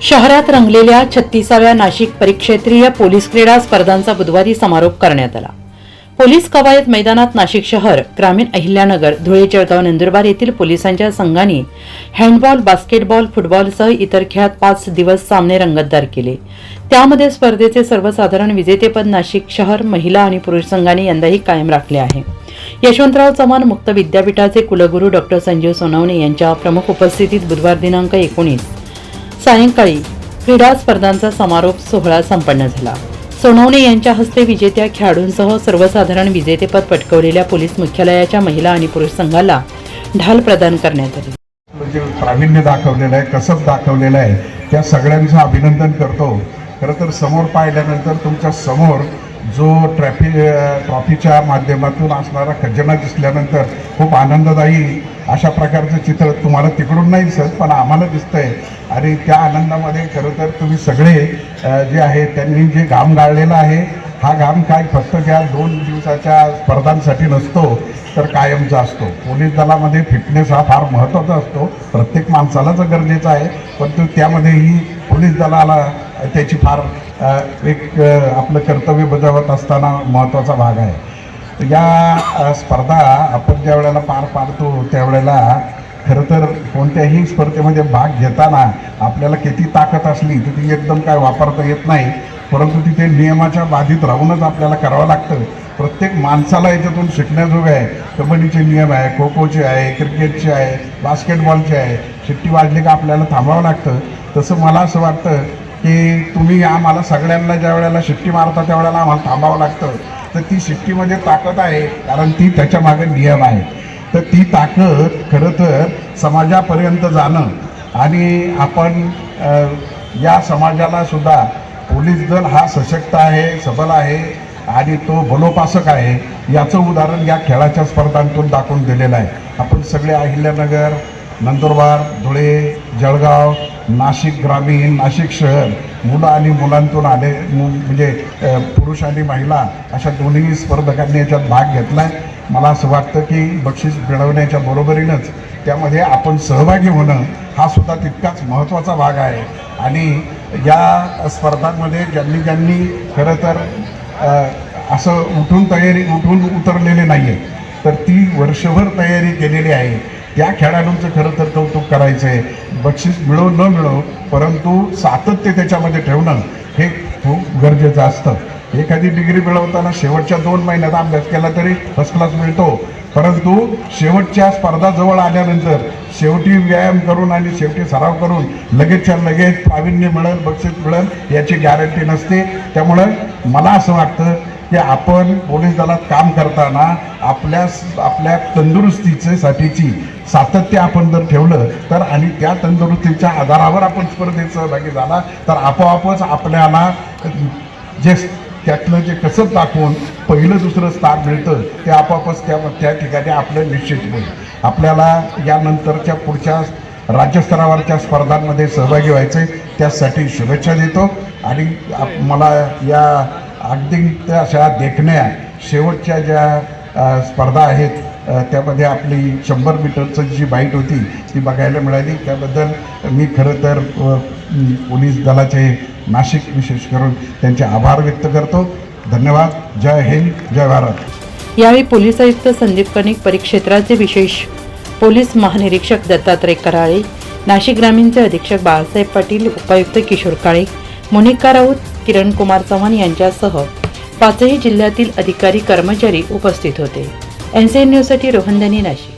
शहरात रंगलेल्या छत्तीसाव्या नाशिक परिक्षेत्रीय पोलीस क्रीडा स्पर्धांचा बुधवारी समारोप करण्यात आला. पोलीस कवायत मैदानात नाशिक शहर ग्रामीण अहिल्यानगर धुळे जळगाव नंदुरबार येथील पोलिसांच्या संघांनी हँडबॉल बास्केटबॉल फुटबॉलसह इतर खेळात पाच दिवस सामने रंगतदार केले. त्यामध्ये स्पर्धेचे सर्वसाधारण विजेतेपद नाशिक शहर महिला आणि पुरुष संघांनी यंदाही कायम राखले आहे. यशवंतराव चव्हाण मुक्त विद्यापीठाचे कुलगुरू डॉक्टर संजीव सोनवणे यांच्या प्रमुख उपस्थितीत बुधवार दिनांक एकोणीस सायंकाळी क्रीडा स्पर्धांचा समारोप सोहळा संपन्न झाला. सोनवणे यांच्या हस्ते विजेत्या खेळाडूंसह सर्वसाधारण विजेतेपद पटकवलेल्या पोलीस मुख्यालयाच्या महिला आणि पुरुष संघाला ढाल प्रदान करण्यात आली. म्हणजे प्रावीण्य दाखवलेलं आहे कसब दाखवलेलं आहे. त्या सगळ्यांचं अभिनंदन करतो. खरं तर समोर पाहिल्यानंतर तुमच्यासमोर जो ट्रॅफिक ट्रॉफीच्या माध्यमातून असणारा खजिना दिसल्यानंतर खूप आनंददायी अशा प्रकारचं चित्र तुम्हाला तिकडून नाही दिसत पण आम्हाला दिसतंय. आणि त्या आनंदामध्ये खरं तर तुम्ही सगळे जे आहे त्यांनी जे घाम गाळलेला आहे हा घाम काय फक्त त्या दोन दिवसाच्या स्पर्धांसाठी नसतो तर कायमचा असतो. पोलीस दलामध्ये फिटनेस हा फार महत्त्वाचा असतो. प्रत्येक माणसालाच गरजेचा आहे परंतु त्यामध्येही पोलीस दलाला त्याची फार एक आपलं कर्तव्य बजावत असताना महत्त्वाचा भाग आहे. या स्पर्धा आपण ज्या वेळेला पार पाडतो त्यावेळेला खरं तर कोणत्याही स्पर्धेमध्ये भाग घेताना आपल्याला किती ताकद असली तर ती एकदम काय वापरता येत नाही. परंतु तिथे नियमाच्या बाधित राहूनच आपल्याला करावं लागतं. प्रत्येक माणसाला याच्यातून शिकण्याजोगं आहे. कबड्डीचे नियम आहे खो खोचे आहे क्रिकेटचे आहे बास्केटबॉलचे आहे. शिट्टी वाजली का आपल्याला थांबावं लागतं. तसं मला असं वाटतं की तुम्ही आम्हाला सगळ्यांना ज्या वेळेला शिट्टी मारता त्यावेळेला आम्हाला थांबावं लागतं. तर ती शिट्टीमध्ये ताकद आहे कारण ती त्याच्यामागे नियम आहे. तर ती ताकद खरं तर समाजापर्यंत जाणं आणि आपण या समाजाला सुद्धा पोलीस दल हा सशक्त आहे सबल आहे आणि तो बलोपासक आहे याचं उदाहरण या खेळाच्या स्पर्धांतून दाखवून दिलेलं आहे. आपण सगळे अहिल्यानगर नंदुरबार धुळे जळगाव नाशिक ग्रामीण नाशिक शहर मुलं आणि मुलांतून आले म्हणजे पुरुष आणि महिला अशा दोन्ही स्पर्धकांनी याच्यात भाग घेतला आहे मला असं वाटतं की बक्षीस मिळवण्याच्या बरोबरीनंच त्यामध्ये आपण सहभागी होणं हा सुद्धा तितकाच महत्त्वाचा भाग आहे. आणि या स्पर्धांमध्ये ज्यांनी ज्यांनी खरं तर असं उठून तयारी उठून उतरलेले नाही आहे तर ती वर्षभर तयारी केलेली आहे. त्या खेळाडूंचं खरं तर कौतुक करायचं आहे बक्षीस मिळो न मिळो परंतु सातत्य त्याच्यामध्ये ठेवणं हे खूप गरजेचं असतं. एखादी डिग्री मिळवताना शेवटच्या दोन महिन्यात अभ्यास केला तरी फर्स्ट क्लास मिळतो. परंतु शेवटच्या स्पर्धा जवळ आल्यानंतर शेवटी व्यायाम करून आणि शेवटी सराव करून लगेचच्या लगेच प्रावीण्य मिळेल बक्षीस मिळेल याची गॅरंटी नसते. त्यामुळं मला असं वाटतं की आपण पोलीस दलात काम करताना आपल्या आपल्या तंदुरुस्तीचे साठीची सातत्य आपण जर ठेवलं तर आणि त्या तंदुरुस्तीच्या आधारावर आपण स्पर्धेत सहभागी झाला तर आपोआपच आपल्याला जे त्यातलं जे कसं दाखवून पहिलं दुसरं स्थान मिळतं ते आपोआपच त्या त्या ठिकाणी आपलं निश्चित होईल. आपल्याला यानंतरच्या पुढच्या राज्यस्तरावरच्या स्पर्धांमध्ये सहभागी व्हायचे त्यासाठी शुभेच्छा देतो. आणि आप- मला या अगदी त्या अशा देखण्या शेवटच्या ज्या स्पर्धा आहेत त्यामध्ये आपली शंभर मीटरचं जी बाईट होती ती बघायला मिळाली. त्याबद्दल मी खरं तर पोलीस दलाचे नाशिक विशेष करून त्यांचे आभार व्यक्त करतो. धन्यवाद. जय हिंद जय भारत. यावेळी पोलीस आयुक्त संदीप कणिक परिक्षेत्राचे विशेष पोलीस महानिरीक्षक दत्तात्रय कराळे नाशिक ग्रामीणचे अधीक्षक बाळासाहेब पाटील उपायुक्त किशोर काळे मोनिका राऊत किरण कुमार चव्हाण यांच्यासह पाचही जिल्ह्यातील अधिकारी कर्मचारी उपस्थित होते. एनसीएन न्यूजसाठी रोहनदानी नाशिक.